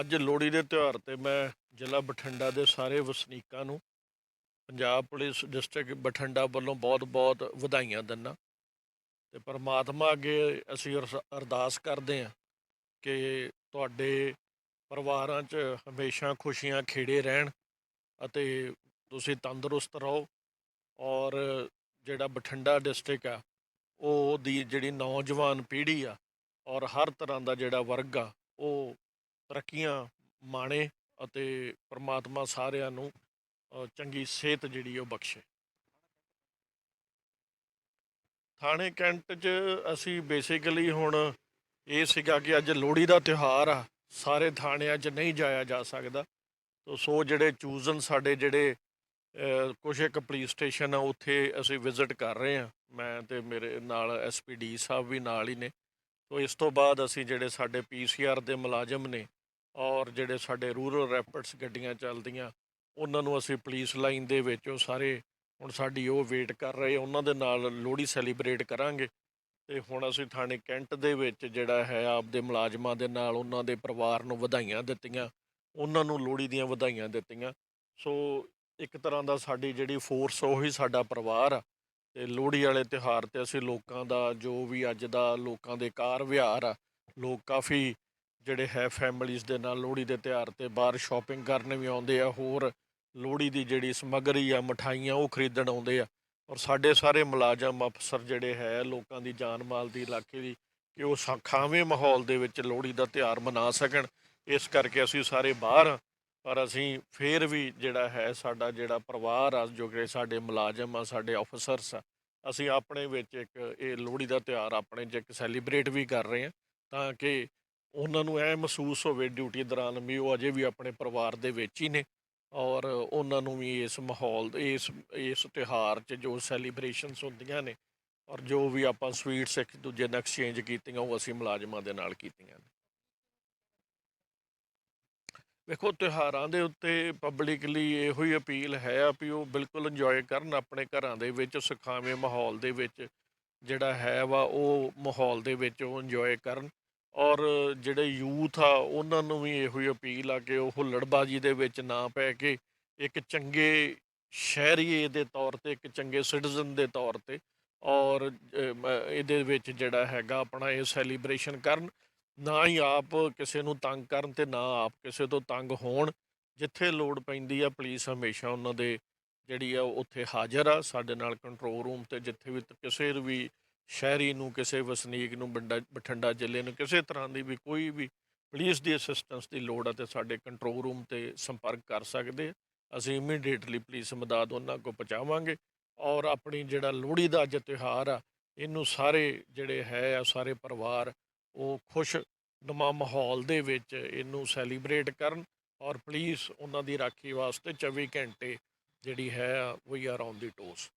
ਅੱਜ ਲੋਹੜੀ ਦੇ ਤਿਉਹਾਰ ਤੇ ਮੈਂ ਜ਼ਿਲ੍ਹਾ ਬਠਿੰਡਾ ਦੇ ਸਾਰੇ ਵਸਨੀਕਾਂ ਨੂੰ ਪੰਜਾਬ ਪੁਲਿਸ ਡਿਸਟ੍ਰਿਕਟ ਬਠਿੰਡਾ ਵੱਲੋਂ ਬਹੁਤ-ਬਹੁਤ ਵਧਾਈਆਂ ਦਿੰਦਾ। ਤੇ ਪਰਮਾਤਮਾ ਅੱਗੇ ਅਸੀਂ ਅਰਸ- ਅਰਦਾਸ ਕਰਦੇ ਹਾਂ ਕਿ ਤੁਹਾਡੇ ਪਰਿਵਾਰਾਂ 'ਚ ਹਮੇਸ਼ਾ ਖੁਸ਼ੀਆਂ ਖੇੜੇ ਰਹਿਣ ਅਤੇ ਤੁਸੀਂ ਤੰਦਰੁਸਤ ਰਹੋ ਔਰ ਜਿਹੜਾ ਬਠਿੰਡਾ ਡਿਸਟ੍ਰਿਕਟ ਆ, ਉਹ ਦੀ ਜਿਹੜੀ ਨੌਜਵਾਨ ਪੀੜ੍ਹੀ ਆ ਔਰ ਹਰ ਤਰ੍ਹਾਂ ਦਾ ਜਿਹੜਾ ਵਰਗ ਆ, ਉਹ ਤਰੱਕੀਆਂ ਮਾਣੇ ਅਤੇ ਪ੍ਰਮਾਤਮਾ ਸਾਰਿਆਂ ਨੂੰ ਚੰਗੀ ਸਿਹਤ ਜਿਹੜੀ ਉਹ ਬਖਸ਼ੇ। ਥਾਣੇ ਕੈਂਟ 'ਚ ਅਸੀਂ ਬੇਸਿਕਲੀ ਹੁਣ ਇਹ ਸੀਗਾ ਕਿ ਅੱਜ ਲੋਹੜੀ ਦਾ ਤਿਉਹਾਰ ਆ ਸਾਰੇ ਥਾਣਿਆਂ 'ਚ ਨਹੀਂ ਜਾਇਆ ਜਾ ਸਕਦਾ। ਤੋ ਸੋ ਜਿਹੜੇ ਚੂਜ਼ਨ ਸਾਡੇ ਜਿਹੜੇ ਕੁਛ ਇੱਕ ਪੁਲਿਸ ਸਟੇਸ਼ਨ ਆ, ਉੱਥੇ ਅਸੀਂ ਵਿਜ਼ਿਟ ਕਰ ਰਹੇ ਆ ਮੈਂ ਤੇ ਮੇਰੇ ਨਾਲ ਐਸਪੀਡੀ ਸਾਹਿਬ ਵੀ ਨਾਲ ਹੀ ਨੇ। ਤੋ ਇਸ ਤੋਂ ਬਾਅਦ ਅਸੀਂ ਜਿਹੜੇ ਸਾਡੇ ਪੀਸੀਆਰ ਦੇ ਮੁਲਾਜ਼ਮ ਨੇ ਔਰ ਜਿਹੜੇ ਸਾਡੇ ਰੂਰਲ ਰੈਪਿਡਸ ਗੱਡੀਆਂ ਚੱਲਦੀਆਂ, ਉਹਨਾਂ ਨੂੰ ਅਸੀਂ ਪੁਲਿਸ ਲਾਈਨ ਦੇ ਵਿੱਚ ਉਹ ਸਾਰੇ, ਹੁਣ ਸਾਡੀ ਉਹ ਵੇਟ ਕਰ ਰਹੇ ਉਹਨਾਂ ਦੇ ਨਾਲ ਲੋਹੜੀ ਸੈਲੀਬ੍ਰੇਟ ਕਰਾਂਗੇ। ਤੇ ਹੁਣ ਅਸੀਂ ਥਾਣੇ ਕੈਂਟ ਦੇ ਵਿੱਚ ਜਿਹੜਾ ਹੈ, ਆਪਦੇ ਮੁਲਾਜ਼ਮਾਂ ਦੇ ਨਾਲ ਉਹਨਾਂ ਦੇ ਪਰਿਵਾਰ ਨੂੰ ਵਧਾਈਆਂ ਦਿੱਤੀਆਂ, ਉਹਨਾਂ ਨੂੰ ਲੋਹੜੀ ਦੀਆਂ ਵਧਾਈਆਂ ਦਿੱਤੀਆਂ। ਸੋ ਇੱਕ ਤਰ੍ਹਾਂ ਦਾ ਸਾਡੀ ਜਿਹੜੀ ਫੋਰਸ ਉਹੀ ਸਾਡਾ ਪਰਿਵਾਰ ਆ। ਤੇ ਲੋਹੜੀ ਵਾਲੇ ਤਿਉਹਾਰ ਤੇ ਅਸੀਂ ਲੋਕਾਂ ਦਾ, ਜੋ ਵੀ ਅੱਜ ਦਾ ਲੋਕਾਂ ਦੇ ਕਾਰ ਵਿਹਾਰ ਆ, ਲੋਕ ਕਾਫੀ ਜਿਹੜੇ ਹੈ ਫੈਮਿਲੀਆਂ ਦੇ ਨਾਲ ਲੋਹੜੀ ਦੇ ਤਿਉਹਾਰ ਤੇ ਬਾਹਰ ਸ਼ਾਪਿੰਗ ਕਰਨ ਵੀ ਆਉਂਦੇ ਆ, ਹੋਰ ਲੋਹੜੀ ਦੀ ਜਿਹੜੀ ਸਮੱਗਰੀ ਆ, ਮਠਾਈਆਂ ਉਹ ਖਰੀਦਣ ਆਉਂਦੇ ਆ। ਔਰ ਸਾਡੇ ਸਾਰੇ ਮੁਲਾਜ਼ਮ, ਅਫਸਰ ਜਿਹੜੇ ਹੈ, ਲੋਕਾਂ ਦੀ ਜਾਨ ਮਾਲ ਦੀ ਇਲਾਕੇ ਦੀ, ਕਿ ਉਹ ਸਾਖਾਵੇਂ ਮਾਹੌਲ ਦੇ ਵਿੱਚ ਲੋਹੜੀ ਦਾ ਤਿਉਹਾਰ ਮਨਾ ਸਕਣ। ਇਸ ਕਰਕੇ ਅਸੀਂ ਸਾਰੇ ਬਾਹਰ ਆ, ਪਰ ਅਸੀਂ ਫੇਰ ਵੀ ਜਿਹੜਾ ਹੈ, ਸਾਡਾ ਜਿਹੜਾ ਪਰਿਵਾਰ ਆ, ਜੋ ਕਿ ਸਾਡੇ ਮੁਲਾਜ਼ਮ ਆ, ਸਾਡੇ ਅਫਸਰਸ ਆ, ਅਸੀਂ ਆਪਣੇ ਵਿੱਚ ਇੱਕ ਇਹ ਲੋਹੜੀ ਦਾ ਤਿਉਹਾਰ ਆਪਣੇ 'ਚ ਇੱਕ ਸੈਲੀਬ੍ਰੇਟ ਵੀ ਕਰ ਰਹੇ ਆ, ਤਾਂ ਕਿ ਉਹਨਾਂ ਨੂੰ ਇਹ ਮਹਿਸੂਸ ਹੋਵੇ ਡਿਊਟੀ ਦੌਰਾਨ ਵੀ ਉਹ ਅਜੇ ਵੀ ਆਪਣੇ ਪਰਿਵਾਰ ਦੇ ਵਿੱਚ ਹੀ ਨੇ। ਔਰ ਉਹਨਾਂ ਨੂੰ ਵੀ ਇਸ ਮਾਹੌਲ ਇਸ ਇਸ ਤਿਉਹਾਰ 'ਚ ਜੋ ਸੈਲੀਬ੍ਰੇਸ਼ਨਸ ਹੁੰਦੀਆਂ ਨੇ ਔਰ ਜੋ ਵੀ ਆਪਾਂ ਸਵੀਟਸ ਇੱਕ ਦੂਜੇ ਨਾਲ ਐਕਸਚੇਂਜ ਕੀਤੀਆਂ, ਉਹ ਅਸੀਂ ਮੁਲਾਜ਼ਮਾਂ ਦੇ ਨਾਲ ਕੀਤੀਆਂ ਨੇ। ਵੇਖੋ, ਤਿਉਹਾਰਾਂ ਦੇ ਉੱਤੇ ਪਬਲਿਕਲੀ ਇਹੋ ਹੀ ਅਪੀਲ ਹੈ ਆ ਵੀ ਉਹ ਬਿਲਕੁਲ ਇੰਜੋਏ ਕਰਨ ਆਪਣੇ ਘਰਾਂ ਦੇ ਵਿੱਚ, ਸੁਖਾਵੇਂ ਮਾਹੌਲ ਦੇ ਵਿੱਚ ਜਿਹੜਾ ਹੈ ਵਾ, ਉਹ ਮਾਹੌਲ ਦੇ ਵਿੱਚ ਉਹ ਇੰਜੋਏ ਕਰਨ। ਔਰ ਜਿਹੜੇ ਯੂਥ ਆ, ਉਹਨਾਂ ਨੂੰ ਵੀ ਇਹੋ ਹੀ ਅਪੀਲ ਆ ਕਿ ਉਹ ਹੁੱਲੜਬਾਜੀ ਦੇ ਵਿੱਚ ਨਾ ਪੈ ਕੇ ਇੱਕ ਚੰਗੇ ਸ਼ਹਿਰੀਏ ਦੇ ਤੌਰ ਤੇ, ਇੱਕ ਚੰਗੇ ਸਿਟੀਜ਼ਨ ਦੇ ਤੌਰ ਤੇ ਔਰ ਇਹਦੇ ਵਿੱਚ ਜਿਹੜਾ ਹੈਗਾ ਆਪਣਾ ਇਹ ਸੈਲੀਬ੍ਰੇਸ਼ਨ ਕਰਨ। ਨਾ ਹੀ ਆਪ ਕਿਸੇ ਨੂੰ ਤੰਗ ਕਰਨ ਤੇ ਨਾ ਆਪ ਕਿਸੇ ਤੋਂ ਤੰਗ ਹੋਣ। ਜਿੱਥੇ ਲੋੜ ਪੈਂਦੀ ਆ, ਪੁਲਿਸ ਹਮੇਸ਼ਾ ਉਹਨਾਂ ਦੇ ਜਿਹੜੀ ਆ ਉਹ ਉੱਥੇ ਹਾਜ਼ਰ ਆ। ਸਾਡੇ ਨਾਲ ਕੰਟਰੋਲ ਰੂਮ ਤੇ ਜਿੱਥੇ ਵੀ ਕਿਸੇ ਵੀ ਸ਼ਹਿਰੀ ਨੂੰ, ਕਿਸੇ ਵਸਨੀਕ ਨੂੰ, ਬੰਡਾ, ਬਠਿੰਡਾ ਜ਼ਿਲ੍ਹੇ ਨੂੰ, ਕਿਸੇ ਤਰ੍ਹਾਂ ਦੀ ਵੀ ਕੋਈ ਵੀ ਪੁਲਿਸ ਦੀ ਅਸਿਸਟੈਂਸ ਦੀ ਲੋੜ ਆ ਤੇ ਸਾਡੇ ਕੰਟਰੋਲ ਰੂਮ ਤੇ ਸੰਪਰਕ ਕਰ ਸਕਦੇ ਅਸੀਂ ਇਮੀਡੀਏਟਲੀ ਪੁਲਿਸ ਮਦਦ ਉਹਨਾਂ ਕੋਲ ਪਹੁੰਚਾਵਾਂਗੇ ਔਰ ਆਪਣੀ ਜਿਹੜਾ ਲੋਹੜੀ ਦਾ ਅੱਜ ਤਿਉਹਾਰ ਆ, ਇਹਨੂੰ ਸਾਰੇ ਜਿਹੜੇ ਹੈ ਆ, ਸਾਰੇ ਪਰਿਵਾਰ, ਉਹ ਖੁਸ਼ ਨਮਾ ਮਾਹੌਲ ਦੇ ਵਿੱਚ ਇਹਨੂੰ ਸੈਲੀਬ੍ਰੇਟ ਕਰਨ ਔਰ ਪੁਲਿਸ ਉਹਨਾਂ ਦੀ ਰਾਖੀ ਵਾਸਤੇ 24 ਘੰਟੇ ਜਿਹੜੀ ਹੈ we are on the toes